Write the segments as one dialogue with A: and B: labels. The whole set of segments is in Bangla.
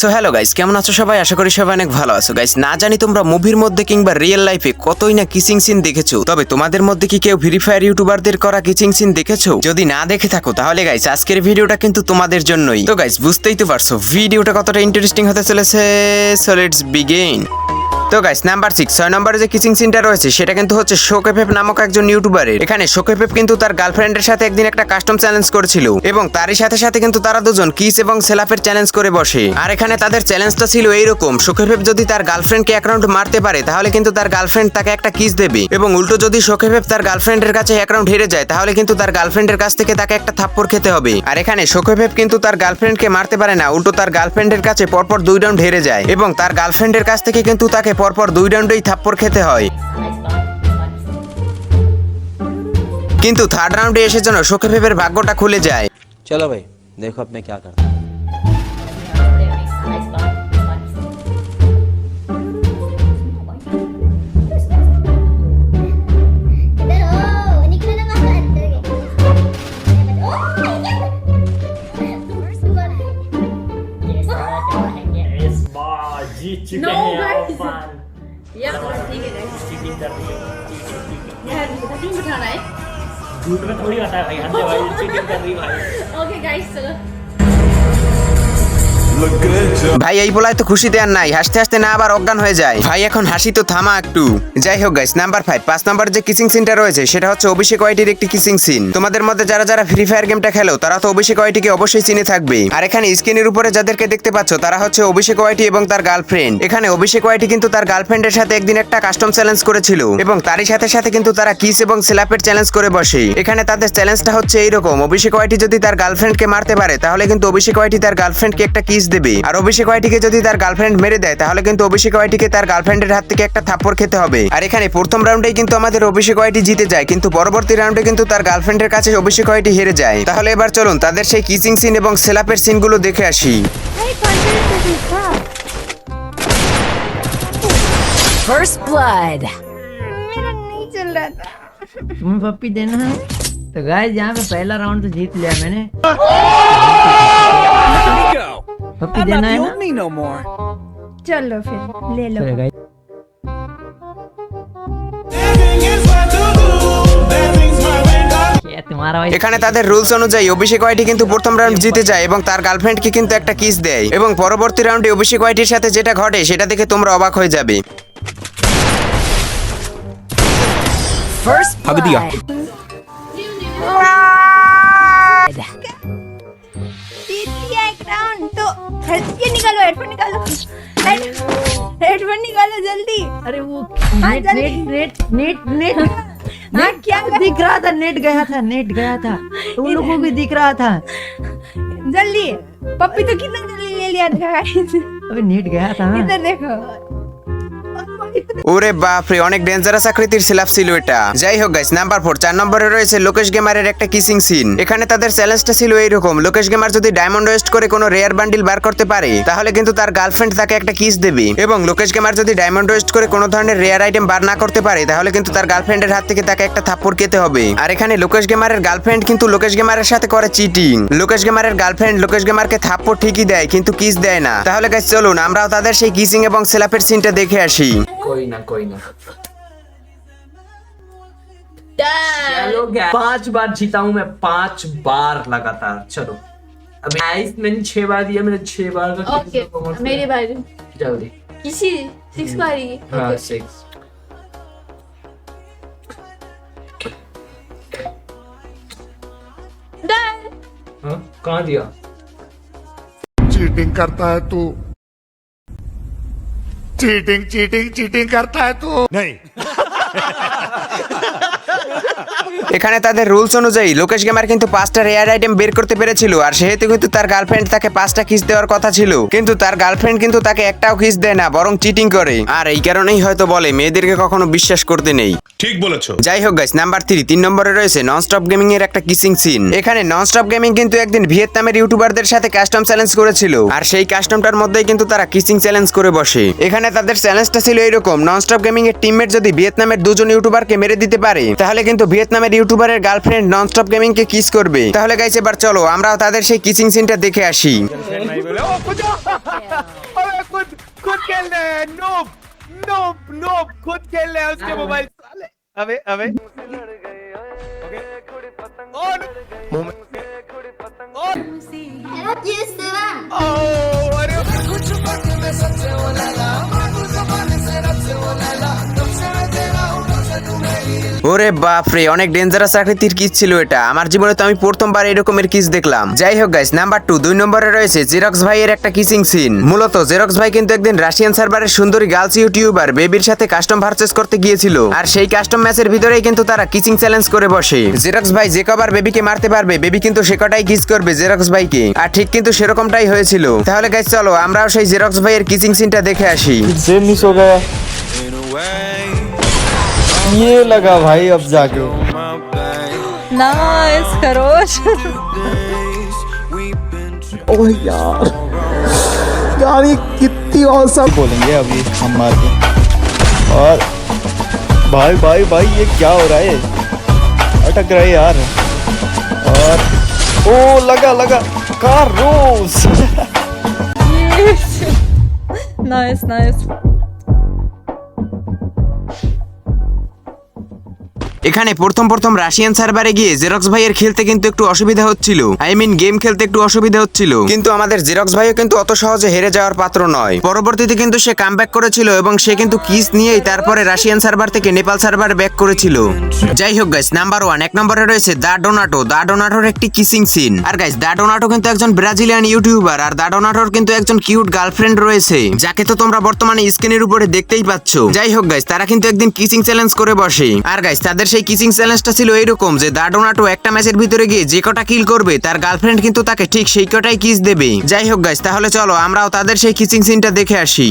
A: সো হ্যালো গাইস কেমন আছো সবাই? আশা করি সবাই অনেক ভালো আছো। গাইস না জানি তোমরা মুভির মধ্যে কিংবা রিয়েল লাইফে কতই না কিসিং সিন দেখেছ, তবে তোমাদের মধ্যে কি কেউ ফ্রি ফায়ার ইউটিউবারদের করা কিসিং সিন দেখেছ? যদি না দেখে থাকো, তাহলে গাইস আজকের ভিডিওটা কিন্তু তোমাদের জন্যই। তো গাইস বুঝতেই তো পারছ, ভিডিওটা কতটা ইন্টারেস্টিং হতে চলেছে। সো লেটস বিগিন তো গাইস নাম্বার সিক্স ছয় নম্বরে যে কিচিং সিনটা রয়েছে, সেটা কিন্তু হচ্ছে শোকেফেফ নামক একজন ইউটিউবারের এখানে শোকেফেফ কিন্তু তার গার্লফ্রেন্ডের সাথে একদিন একটা কাস্টম চ্যালেঞ্জ করেছিল এবং তারই সাথে সাথে কিন্তু তারা দুজন কিস এবং সেলাফের চ্যালেঞ্জ করে বসে। আর এখানে তাদের চ্যালেঞ্জটা ছিল এইরকম শোকেফেফ যদি তার গার্লফ্রেন্ডকে রাউন্ড মারতে পারে, তাহলে কিন্তু তার গার্লফ্রেন্ড তাকে একটা কিস দেবে। এবং উল্টো যদি শোকেফেফ তার গার্লফ্রেন্ডের কাছে এক রাউন্ড হেরে যায়, তাহলে কিন্তু তার গার্লফ্রেন্ডের কাছ থেকে তাকে একটা থাপ্পড় খেতে হবে। আর এখানে শোকেফেফ কিন্তু তার গার্লফ্রেন্ডকে মারতে পারে না, উল্টো তার গার্লফ্রেন্ডের কাছে পরপর দুই রাউন্ড হেরে যায় এবং তার গার্লফ্রেন্ডের কাছ থেকে কিন্তু তাকে পরপর দুই রাউন্ডেই থাপ্পড় খেতে হয়। কিন্তু থার্ড রাউন্ডে এসে যেন সোকেফেবের ভাগ্যটা খুলে যায়।
B: চলো ভাই
C: দেখো আপনি কি করেন
D: No, guys.
C: अपन
D: या ठीक है guys.
C: चीटिंग कर रही है चीटिंग चीटिंग
D: यार तीन बिठाना है
C: झूठ में थोड़ी होता है भाई हंसे भाई चीटिंग कर रही भाई
D: ओके गाइस चलो
A: ভাই, এই বলায় তো খুশিতে আর নাই। হাসতে হাসতে না আবার অজ্ঞান হয়ে যায়। ভাই, এখন হাসি তো থামা একটু। যাই হোক গাইস নাম্বার ফাইভ পাঁচ নাম্বার যে কিসিং সিনটা রয়েছে, সেটা হচ্ছে অভিষেক ওয়াইটির একটি কিসিং সিন তোমাদের মধ্যে যারা যারা ফ্রি ফায়ার গেমটা খেলো, তারা তো অভিষেক ওয়াইটিকে অবশ্যই চিনে থাকবে। আর এখানে স্ক্রিনের উপরে যাদেরকে দেখতে পাচ্ছ, তারা হচ্ছে অভিষেক ওয়াইটি এবং তার গার্লফ্রেন্ড এখানে অভিষেক ওয়াইটি কিন্তু তার গার্লফ্রেন্ডের সাথে একদিন একটা কাস্টম চ্যালেঞ্জ করেছিল, এবং তারই সাথে সাথে কিন্তু তারা কিস এবং সেলাপের চ্যালেঞ্জ করে বসে। এখানে তাদের চ্যালেঞ্জটা হচ্ছে এইরকম, অভিষেক ওয়াইটি যদি তার গার্লফ্রেন্ডকে মারতে পারে, তাহলে কিন্তু অভিষেক ওয়াইটি তার গার্লফ্রেন্ডকে একটা কিস দেবে আর অভিষেক ওয়াইটিকে যদি তার গার্লফ্রেন্ড মেরে দেয় তাহলে কিন্তু অভিষেক ওয়াইটিকে তার গার্লফ্রেন্ডের হাত থেকে একটা থাপ্পড় খেতে হবে আর এখানে প্রথম রাউন্ডেই কিন্তু আমাদের অভিষেক ওয়াইটি জিতে যায় কিন্তু পরবর্তী রাউন্ডে কিন্তু তার গার্লফ্রেন্ডের কাছে অভিষেক ওয়াইটি হেরে যায় তাহলে এবার চলুন তাদের সেই কিসিং সিন এবং সেলাপের সিনগুলো দেখে আসি
E: First blood.
B: मेरा नहीं चल रहा था
F: तुम्हें पप्पी देना है तो गाइस यहाँ पे पहला राउंड तो जीत लिया मैंने
B: Papi, I'm not me
F: no more. ચલો ફિર લે
A: এখানে তাদের রুলস অনুযায়ী অভিষেক ওয়াইটি কিন্তু প্রথম রাউন্ড জিতে যায় এবং তার গার্লফ্রেন্ডকে কিন্তু একটা কিস দেয়। এবং পরবর্তী রাউন্ডে অভিষেক ওয়াইটির সাথে যেটা ঘটে সেটা দেখে তোমরা অবাক হয়ে যাবে।
B: ये निकालो हेडफोन निकालो। हेडफोन निकालो जल्दी।
F: अरे वो
B: हाँ, net
F: net net net net.
B: हाँ क्या
F: दिख रहा था नेट गया था नेट गया था। उन लोगों को भी दिख रहा था।
B: जल्दी पप्पी तो कितना जल्दी ले लिया था।
F: अबे नेट गया था।
B: इधर देखो।
A: ওরে বাপরে, অনেক ডেঞ্জারাস আকৃতির সিলাপ ছিল এটা। যাই হোক গাইস নাম্বার ফোর চার নম্বরে রয়েছে লোকেশ গেমারের একটা কিসিং সিন এখানে তাদের চ্যালেঞ্জটা ছিল এইরকম লোকেশ গেমার যদি ডায়মন্ড ওয়েস্ট করে কোনো রেয়ার বান্ডিল বার করতে পারে, তাহলে কিন্তু তার গার্লফ্রেন্ড তাকে একটা কিস দেবে। এবং লোকেশ গেমার যদি ডায়মন্ড ওয়েস্ট করে কোনো ধরনের রেয়ার আইটেম বার না করতে পারে, তাহলে কিন্তু তার গার্লফ্রেন্ডের হাত থেকে তাকে একটা থাপ্পড় খেতে হবে। আর এখানে লোকেশ গেমারের গার্লফ্রেন্ড কিন্তু লোকেশ গেমারের সাথে করে চিটিং লোকেশ গেমারের গার্লফ্রেন্ড লোকেশ গেমারকে থাপ্পড় ঠিকই দেয়, কিন্তু কিস দেয় না। তাহলে গাইস চলুন, আমরাও তাদের সেই কিসিং এবং সেলাপের সিনটা দেখে আসি।
G: कोई ना कोई ना। चलो पाँच बार जीता हूँ मैं पाँच बार लगातार। चलो। अभी आइस मैंने छह बार दिया मेरे छह बार का
D: ओके मेरी बारी।
G: जल्दी।
D: किसी सिक्स बारी
G: हाँ। सिक्स
D: डन
G: हाँ कहाँ दिया?
H: चीटिंग करता है तू। चीटिंग चीटिंग चीटिंग करता है तू। नहीं।
A: এখানে তাদের রুলস অনুযায়ী লোকেশ গেমার কিন্তু পাঁচটা রেয়ার আইটেম বের করতে পেরেছিল আর সেহেতু কিন্তু তার গার্লফ্রেন্ড তাকে পাঁচটা কিস দেওয়ার কথা ছিল। কিন্তু তার গার্লফ্রেন্ড কিন্তু তাকে একটাও কিস দেয় না বরং চিটিং করে। আর এই কারণেই হয়তো বলে মেয়েদেরকে কখনো বিশ্বাস করতে নেই।
H: ठीक বলেছ।
A: যাই হোক গাইস নাম্বার থ্রি তিন নম্বরে রয়েছে নন স্টপ গেমিং এর একটা কিসিং সিন এখানে নন স্টপ গেমিং কিন্তু একদিন ভিয়েতনামের ইউটিউবারদের সাথে কাস্টম চ্যালেঞ্জ করেছিল আর সেই কাস্টমটার মধ্যেই কিন্তু তারা কিসিং চ্যালেঞ্জ করে বসে। এখানে তাদের চ্যালেঞ্জটা ছিল এরকম নন স্টপ গেমিং এর টিমমেট যদি ভিয়েতনামের দুজন ইউটিউবারকে মেরে দিতে পারে তাহলে কিন্তু ভিয়েতনামের ফায়ার ইউটিউবারের গার্লফ্রেন্ড ননস্টপ গেমিং কে কিস করবে। তাহলে গাইস এবার চলো আমরাও তাদের সেই কিসিং সিনটা দেখে আসি। ওরে বাপরে অনেক ডেঞ্জারাস আকৃতির কিস ছিল এটা। আমার জীবনে তো আমি প্রথমবার এরকমের কিস দেখলাম। যাই হোক গাইস নাম্বার টু দুই নম্বরে রয়েছে জেরক্স ভাইয়ের একটা কিসিং সিন মূলত জেরক্স ভাই কিন্তু একদিন রাশিয়ান সার্ভারের সুন্দরী গার্লস ইউটিউবার বেবির সাথে কাস্টম পারচেস করতে গিয়েছিল। আর সেই কাস্টম ম্যাচের ভিতরেই কিন্তু তারা কিসিং চ্যালেঞ্জ করে বসে। জেরক্স ভাই যে কবার বেবিকে মারতে পারবে বেবি কিন্তু সে কটাই কিস করবে জেরক্স ভাইকে। আর ঠিক কিন্তু সেরকমটাই হয়েছিল। তাহলে গাইস চলো আমরাও সেই জেরক্স ভাইয়ের কিসিং সিনটা দেখে আসি।
I: ये लगा भाई अब जाके।
D: नाइस खरोश
I: ओह यार। यार ये कितनी औसम बोलेंगे अभी हम मार के। और भाई भाई भाई ये क्या हो रहा है? अटक रहा है यार। और ओ लगा लगा। कार रोज।
D: नाइस नाइस
A: এখানে প্রথম প্রথম রাশিয়ান সার্ভারে গিয়ে জেরক্স ভাইয়ের খেলতে কিন্তু একটু অসুবিধা হচ্ছিল। আই মিন গেম খেলতে একটু অসুবিধা হচ্ছিল। কিন্তু আমাদের জেরক্স ভাইও কিন্তু অত সহজে হেরে যাওয়ার পাত্র নয়। পরবর্তীতে কিন্তু সে কামব্যাক করেছিল এবং সে কিন্তু কিস নিয়েই তারপরে রাশিয়ান সার্ভার থেকে নেপাল সার্ভার ব্যাক করেছিল। যাই হোক গাইস নাম্বার ওয়ান এক নম্বরে রয়েছে দা ডোনাটো। দা ডোনাটোর একটি কিসিং সিন আর গাইস দা ডোনাটো কিন্তু একজন ব্রাজিলিয়ান ইউটিউবার আর দা ডোনাটোর কিন্তু একজন কিউট গার্লফ্রেন্ড রয়েছে। যাকে তো তোমরা বর্তমানে স্ক্রিনের উপরে দেখতেই পাচ্ছ। যাই হোক গাইস তারা কিন্তু একদিন কিসিং চ্যালেঞ্জ করে বসে। আর গাইস তাদের সেই কিসিং চ্যালেঞ্জটা ছিল এইরকম যে দাডোনাটো একটা ম্যাচের ভিতরে গিয়ে যে কটা কিল করবে, তার গার্লফ্রেন্ড কিন্তু তাকে ঠিক সেই কটাই কিস দেবে যাই হোক গাইস তাহলে চলো আমরাও তাদের সেই কিসিং সিনটা দেখে আসি।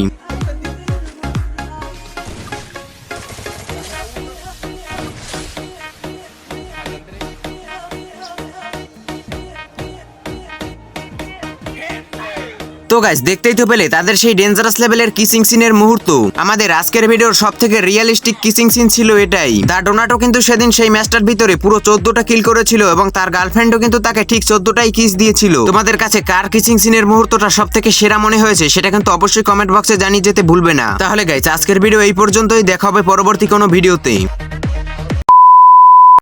A: তো গাইস দেখতেই তো পেলে, তাদের সেই ডেঞ্জারাস লেভেলের কিসিং সিনের মুহূর্ত। আমাদের আজকের ভিডিওর সব থেকে রিয়েলিস্টিক কিসিং সিন ছিল এটাই। দা ডোনাটো কিন্তু সেদিন সেই ম্যাচটার ভিতরে পুরো চোদ্দটা কিল করেছিল এবং তার গার্লফ্রেন্ডও কিন্তু তাকে ঠিক চোদ্দটাই কিস দিয়েছিল। তোমাদের কাছে কার কিসিং সিনের মুহূর্তটা সব থেকে সেরা মনে হয়েছে, সেটা কিন্তু অবশ্যই কমেন্ট বক্সে জানিয়ে যেতে ভুলবে না। তাহলে গাইস আজকের ভিডিও এই পর্যন্তই, দেখা হবে পরবর্তী কোনো ভিডিওতে